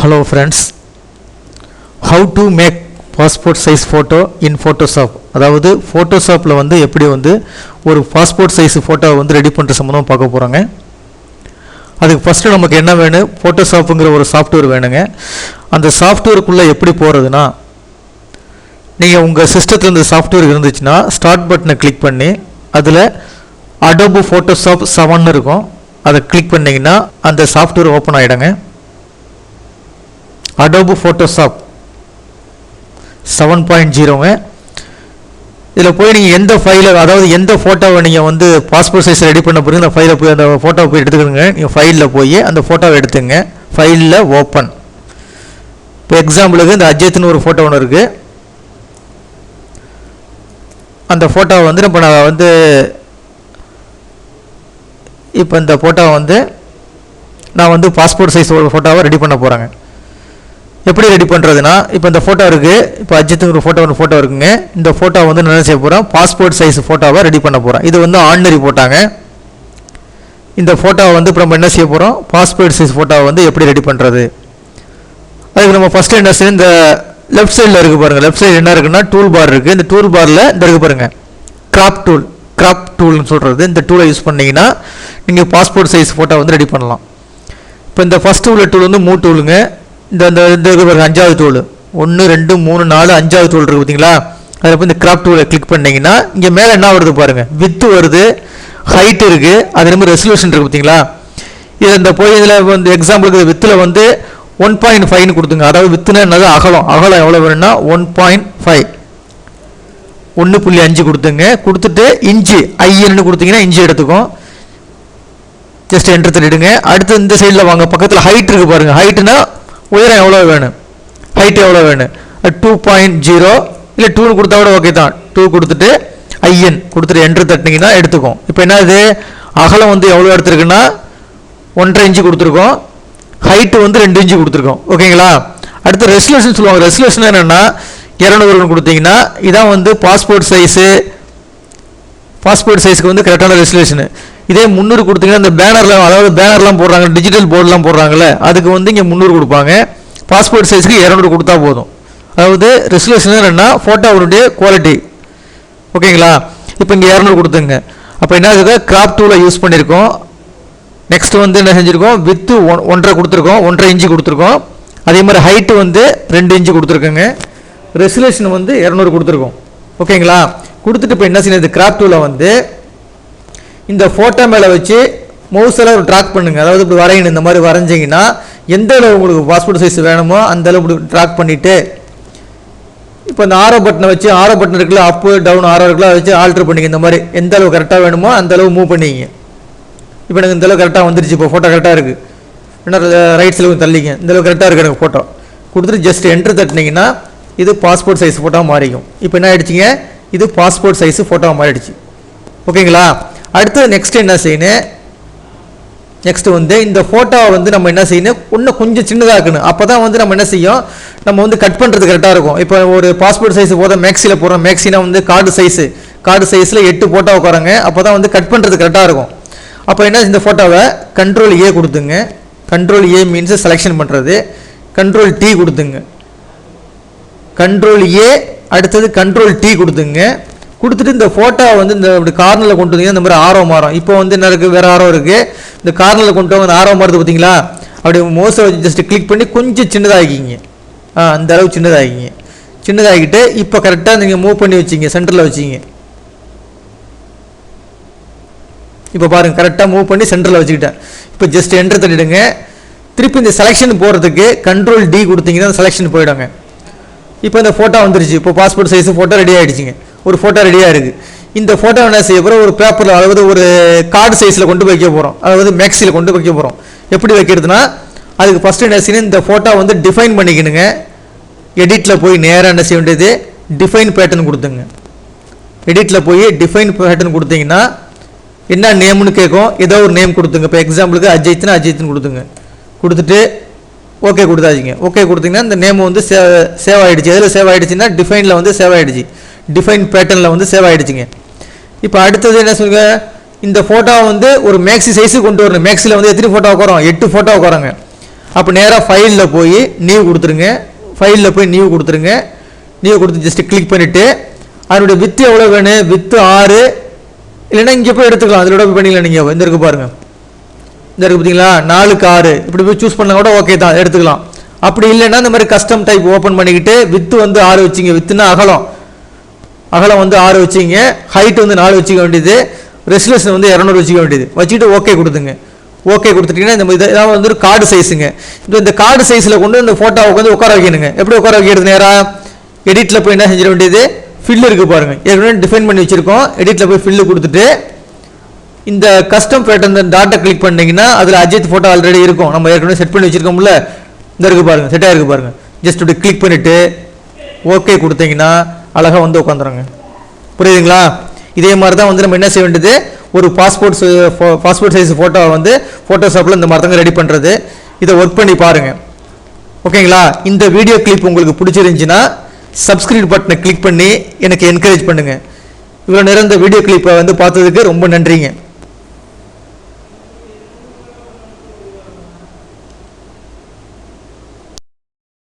Hello friends how to make passport size photo in Photoshop அதாவது ஃபோட்டோஷாப்பில் வந்து எப்படி வந்து ஒரு பாஸ்போர்ட் சைஸ் ஃபோட்டோவை வந்து ரெடி பண்ணுற சம்மந்தம் பார்க்க போகிறாங்க அதுக்கு ஃபஸ்ட்டு நமக்கு என்ன வேணும்? ஃபோட்டோஷாப்புங்கிற ஒரு சாஃப்ட்வேர் வேணுங்க. அந்த சாஃப்ட்வேருக்குள்ளே எப்படி போகிறதுனா நீங்கள் உங்கள் சிஸ்டத்தில் இந்த சாஃப்ட்வேர் இருந்துச்சுன்னா ஸ்டார்ட் பட்டனை கிளிக் பண்ணி அதில் அடோபு ஃபோட்டோஷாப் செவன் இருக்கும். அதை கிளிக் பண்ணிங்கன்னா அந்த சாஃப்ட்வேர் ஓப்பன் ஆகிடுங்க அடோபு ஃபோட்டோஷாப் செவன் பாயிண்ட் ஜீரோங்க இதில் போய் நீங்கள் எந்த ஃபைலை அதாவது எந்த ஃபோட்டோவை நீங்கள் வந்து பாஸ்போர்ட் சைஸ் ரெடி பண்ண போகிறீங்க அந்த ஃபைலை போய் அந்த ஃபோட்டோவை போய் எடுத்துக்கோங்க நீங்கள் ஃபைலில் போய் அந்த ஃபோட்டோவை எடுத்துங்க. ஃபைலில் ஓப்பன் இப்போ எக்ஸாம்பிளுக்கு இந்த அஜித்னு ஒரு ஃபோட்டோ ஒன்று இருக்குது அந்த ஃபோட்டோவை வந்து நம்ம நான் வந்து இப்போ இந்த ஃபோட்டோவை வந்து நான் வந்து பாஸ்போர்ட் சைஸ் ஒரு ஃபோட்டோவை ரெடி பண்ண போகிறேங்க எப்படி ரெடி பண்ணுறதுனா இப்போ இந்த ஃபோட்டோ இருக்குது இப்போ அஜித்துங்கிற ஃபோட்டோ ஒரு ஃபோட்டோ இருக்குங்க. இந்த ஃபோட்டோ வந்து நான் என்ன செய்ய போகிறேன் பாஸ்போர்ட் சைஸ் ஃபோட்டோவை ரெடி பண்ண போகிறேன் இது வந்து ஆர்டினரி போட்டாங்க இந்த ஃபோட்டோவை வந்து இப்போ நம்ம என்ன செய்ய போகிறோம் பாஸ்போர்ட் சைஸ் ஃபோட்டோவை வந்து எப்படி ரெடி பண்ணுறது அதுக்கு நம்ம ஃபஸ்ட்டு என்ன செய்யணும்? இந்த லெஃப்ட் சைடில் இருக்குது பாருங்கள் லெஃப்ட் சைடு என்ன இருக்குன்னா டூல் பார் இருக்குது இந்த டூல் பாரில் இந்த இருக்குது பாருங்கள் கிராப் டூல் கிராப் டூல்னு சொல்கிறது இந்த டூலை யூஸ் பண்ணிங்கன்னா நீங்கள் பாஸ்போர்ட் சைஸ் ஃபோட்டோ வந்து ரெடி பண்ணலாம். இப்போ இந்த ஃபஸ்ட்டு உள்ள டூல் வந்து மூ டூலுங்க இந்த இந்த இந்த ஒரு அஞ்சாவது டூல் ஒன்று ரெண்டு மூணு நாலு அஞ்சாவது டூல் இருக்குது பார்த்தீங்களா அதில் போய் இந்த கிராப் டூலை கிளிக் பண்ணிங்கன்னா இங்கே மேலே என்ன வருது பாருங்கள் வித்து வருது ஹைட் இருக்குது அதே மாதிரி ரெசல்யூஷன் இருக்குது பார்த்தீங்களா இது இந்த போய் இதில் வந்து எக்ஸாம்பிளுக்கு வித்தில் வந்து ஒன் பாயிண்ட் ஃபைவ்னு கொடுத்துங்க. அதாவது வித்துனா என்னது? அகலம். அகலம் எவ்வளோ வேணும்னா ஒன் பாயிண்ட் ஃபைவ் ஒன்று புள்ளி அஞ்சு கொடுத்துங்க. கொடுத்துட்டு இன்ச்சு ஐஎன்னு கொடுத்தீங்கன்னா இன்ச்சு எடுத்துக்கும். ஜஸ்ட் என்ட்ரு தள்ளிடுங்க. அடுத்து இந்த சைடில் வாங்க. பக்கத்தில் ஹைட் இருக்குது பாருங்கள் ஹைட்டுனா உயரம் எவ்வளோ வேணும்? ஹைட் எவ்வளோ வேணும்? டூ பாயிண்ட் ஜீரோ இல்லை டூன்னு கொடுத்தா கூட ஓகே தான். டூ கொடுத்துட்டு ஐஎன் கொடுத்துட்டு என்ட்ரு தட்டினீங்கன்னா எடுத்துக்கும். இப்போ என்னது? அகலம் வந்து எவ்வளோ எடுத்துருக்குன்னா ஒன்றரை இன்ச்சு கொடுத்துருக்கோம். ஹைட்டு வந்து ரெண்டு இன்ச்சு கொடுத்துருக்கோம். ஓகேங்களா அடுத்து ரெசல்யூஷன் சொல்லுவாங்க. ரெசல்யூஷன் என்னென்னா இரநூறுன்னு கொடுத்தீங்கன்னா இதான் வந்து பாஸ்போர்ட் சைஸு பாஸ்போர்ட் சைஸ்க்கு வந்து கரெக்டான ரெசல்யூஷனு இதே முந்நூறு கொடுத்தீங்கன்னா இந்த பேனரில் அதாவது பேனர்லாம் போடுறாங்க டிஜிட்டல் போர்டெலாம் போடுறாங்கல்ல அதுக்கு வந்து இங்கே முந்நூறு கொடுப்பாங்க. பாஸ்போர்ட் சைஸ்க்கு இரநூறு கொடுத்தா போதும். அதாவது ரெசுலேஷன் என்னென்னா ஃபோட்டோவுடைய குவாலிட்டி ஓகேங்களா இப்போ இங்கே இரநூறு கொடுத்துங்க. அப்போ என்ன ஆகுது? கிராப் டூவில் யூஸ் பண்ணியிருக்கோம் நெக்ஸ்ட் வந்து என்ன செஞ்சுருக்கோம்? வித்து ஒன் ஒன்றரை கொடுத்துருக்கோம். ஒன்றரை இன்ச்சு கொடுத்துருக்கோம். அதே மாதிரி ஹைட்டு வந்து ரெண்டு இன்ச்சு கொடுத்துருக்கோங்க. ரெசுலேஷன் வந்து இரநூறு கொடுத்துருக்கோம். ஓகேங்களா கொடுத்துட்டு இப்போ என்ன செய்யணும்? கிராப் டூவில் வந்து இந்த ஃபோட்டோ மேலே வச்சு மவுஸில் ட்ராக் பண்ணுங்கள் அதாவது இப்படி வரையணும் இந்த மாதிரி வரைஞ்சிங்கன்னா எந்த அளவு உங்களுக்கு பாஸ்போர்ட் சைஸ் வேணுமோ அந்த அளவு இப்படி ட்ராக் பண்ணிவிட்டு இப்போ இந்த ஆரோ பட்டனை வச்சு ஆரோ பட்டன் இருக்குல்ல அப்பு டவுன் ஆரோ இருக்குல்ல வச்சு ஆல்ட்ரு பண்ணிங்க இந்த மாதிரி எந்த அளவு கரெக்டாக வேணுமோ அந்த அளவு மூவ் பண்ணிங்க. இப்போ எனக்கு இந்த அளவு கரெக்டாக வந்துருச்சு. இப்போ ஃபோட்டோ கரெக்டாக இருக்குது என்ன ரைட் சைடில் தள்ளிங்க இந்த அளவு கரெக்டாக இருக்குது எனக்கு ஃபோட்டோ கொடுத்துட்டு ஜஸ்ட் என்ட்ரு தட்டினீங்கன்னா இது பாஸ்போர்ட் சைஸ் ஃபோட்டோ மாறிக்கும். இப்போ என்ன ஆகிடுச்சிங்க இது பாஸ்போர்ட் சைஸ் ஃபோட்டோ மாறிடுச்சு. ஓகேங்களா? அடுத்து நெக்ஸ்ட் என்ன செய்யணும்? நெக்ஸ்ட் வந்து இந்த ஃபோட்டோவை வந்து நம்ம என்ன செய்யணும்? இன்னும் கொஞ்சம் சின்னதாக்கணும் அப்போ தான் வந்து நம்ம என்ன செய்யும்? நம்ம வந்து கட் பண்ணுறது கரெக்டாக இருக்கும். இப்போ ஒரு பாஸ்போர்ட் சைஸ் போதும் மேக்ஸியில் போகிறோம் மேக்ஸினா வந்து கார்டு சைஸு கார்டு சைஸில் எட்டு ஃபோட்டோ உட்காருங்க. அப்போ தான் வந்து கட் பண்ணுறது கரெக்டாக இருக்கும். அப்போ என்ன இந்த ஃபோட்டோவை கண்ட்ரோல் ஏ கொடுத்துங்க. கண்ட்ரோல் ஏ மீன்ஸ் செலெக்ஷன் பண்ணுறது கண்ட்ரோல் டி கொடுத்துங்க. கண்ட்ரோல் ஏ அடுத்தது கண்ட்ரோல் டி கொடுத்துங்க. கொடுத்துட்டு இந்த ஃபோட்டோவை வந்து இந்த இப்படி கார்னரில் கொண்டு வந்தீங்கன்னா இந்த மாதிரி ஆரோ மாறும். இப்போ வந்து என்ன இருக்குது வேறு ஆரோ இருக்குது இந்த கார்னரில் கொண்டு வந்து ஆரோ மாறுது பார்த்தீங்களா? அப்படி மோசை ஜஸ்ட் கிளிக் பண்ணி கொஞ்சம் சின்னதாகிக்கிங்க ஆ அந்த அளவு சின்னதாகிங்க சின்னதாகிட்டு இப்போ கரெக்டாக நீங்கள் மூவ் பண்ணி வச்சிங்க சென்டரில் வச்சிங்க. இப்போ பாருங்கள் கரெக்டாக மூவ் பண்ணி சென்டரில் வச்சுக்கிட்டேன். இப்போ ஜஸ்ட் என்ட்ரு தள்ளிடுங்க திருப்பி இந்த செலெக்ஷன் போகிறதுக்கு கண்ட்ரோல் டி கொடுத்தீங்கன்னா செலெக்ஷன் போயிடுங்க. இப்போ இந்த ஃபோட்டோ வந்துருச்சு. இப்போ பாஸ்போர்ட் சைஸ் ஃபோட்டோ ரெடி ஆகிடுச்சிங்க ஒரு ஃபோட்டோ ரெடியாக இருக்குது இந்த ஃபோட்டோ என்ன செய்ய போகிறோம் ஒரு பேப்பரில் அதாவது ஒரு கார்டு சைஸில் கொண்டு வைக்க போகிறோம் அதாவது மேக்ஸியில் கொண்டு வைக்க போகிறோம் எப்படி வைக்கிறதுனா அதுக்கு ஃபஸ்ட்டு என்ன செய்யணும்? இந்த ஃபோட்டோ வந்து டிஃபைன் பண்ணிக்கணுங்க. எடிட்டில் போய் நேராக என்ன செய்ய வேண்டியது? டிஃபைன் பேட்டர்ன் கொடுத்துங்க. எடிட்டில் போய் டிஃபைன் பேட்டர்ன் கொடுத்தீங்கன்னா என்ன நேம்னு கேட்கும். ஏதோ ஒரு நேம் கொடுத்துங்க. இப்போ எக்ஸாம்பிளுக்கு அஜித்னு அஜித்னு கொடுத்துங்க. கொடுத்துட்டு ஓகே கொடுத்தாச்சிங்க ஓகே கொடுத்தீங்கன்னா இந்த நேம் வந்து சேவ் சேவ் ஆகிடுச்சு எதில் சேவ் ஆகிடுச்சுன்னா டிஃபைனில் வந்து சேவ் ஆகிடுச்சு டிஃபைன் பேட்டர்னில் வந்து சேவ் ஆகிடுச்சிங்க இப்போ அடுத்தது என்ன சொல்லுங்க? இந்த ஃபோட்டோவை வந்து ஒரு மேக்ஸி சைஸுக்கு கொண்டு வரணும். மேக்ஸில் வந்து எத்தனை ஃபோட்டோ உட்காரோம் எட்டு ஃபோட்டோ உட்காரோங்க. அப்போ நேராக ஃபைலில் போய் நியூ கொடுத்துருங்க. ஃபைலில் போய் நியூ கொடுத்துருங்க. நியூ கொடுத்து ஜஸ்ட் கிளிக் பண்ணிவிட்டு அதனுடைய வித்து எவ்வளோ வேணும்? வித்து ஆறு. இல்லைன்னா இங்கே போய் எடுத்துக்கலாம். அதில் போய் பண்ணிக்கலாம் நீங்கள் இந்த இருக்கு பாருங்கள் இந்த இருக்கு பார்த்தீங்களா நாலுக்கு ஆறு. இப்படி போய் சூஸ் பண்ணால் கூட ஓகே தான். எடுத்துக்கலாம். அப்படி இல்லைன்னா இந்த மாதிரி கஸ்டம் டைப் ஓப்பன் பண்ணிக்கிட்டு வித்து வந்து ஆறு வச்சிங்க. வித்துனா அகலம். அகலம் வந்து ஆறு வச்சிங்க ஹைட் வந்து நாலு வச்சுக்க வேண்டியது. ரெசல்யூஷன் வந்து இரநூறு வச்சுக்க வேண்டியது. வச்சுட்டு ஓகே கொடுத்துங்க. ஓகே கொடுத்துட்டீங்கன்னா இந்த மாதிரி வந்து ஒரு கார்டு சைஸுங்க இப்போ இந்த கார்டு சைஸில் கொண்டு இந்த ஃபோட்டோவை வந்து உட்கார வைக்கணுங்க. எப்படி உட்கார வைக்கிறது நேராக எடிட்டில் போய் என்ன செஞ்சிட வேண்டியது? ஃபில் இருக்குது பாருங்கள் ஏற்கனவே டிஃபைன் பண்ணி வச்சுருக்கோம். எடிட்டில் போய் ஃபில்லு கொடுத்துட்டு இந்த கஸ்டம் பேட்டர்ன் இந்த டாட்டை கிளிக் பண்ணிங்கன்னா அதில் அஜித் ஃபோட்டோ ஆல்ரெடி இருக்கும். நம்ம ஏற்கனவே செட் பண்ணி வச்சிருக்கோம்ல. இந்த இருக்குது பாருங்கள் செட்டாக இருக்குது பாருங்கள் ஜஸ்ட் இப்படி கிளிக் பண்ணிவிட்டு ஓகே கொடுத்தீங்கன்னா அழகாக வந்து உட்காந்துருங்க புரியுதுங்களா? இதே மாதிரி தான் வந்து நம்ம என்ன செய்ய வேண்டியது? ஒரு பாஸ்போர்ட் பாஸ்போர்ட் சைஸ் ஃபோட்டோவை வந்து ஃபோட்டோஷாப்பில் இந்த மாதிரி தாங்க ரெடி பண்ணுறது இதை ஒர்க் பண்ணி பாருங்கள் ஓகேங்களா? இந்த வீடியோ கிளிப் உங்களுக்கு பிடிச்சிருந்துச்சின்னா சப்ஸ்கிரைப் பட்டனை கிளிக் பண்ணி எனக்கு என்கரேஜ் பண்ணுங்கள் இவ்வளோ நேரம் இந்த வீடியோ கிளிப்பை வந்து பார்த்ததுக்கு ரொம்ப நன்றிங்க.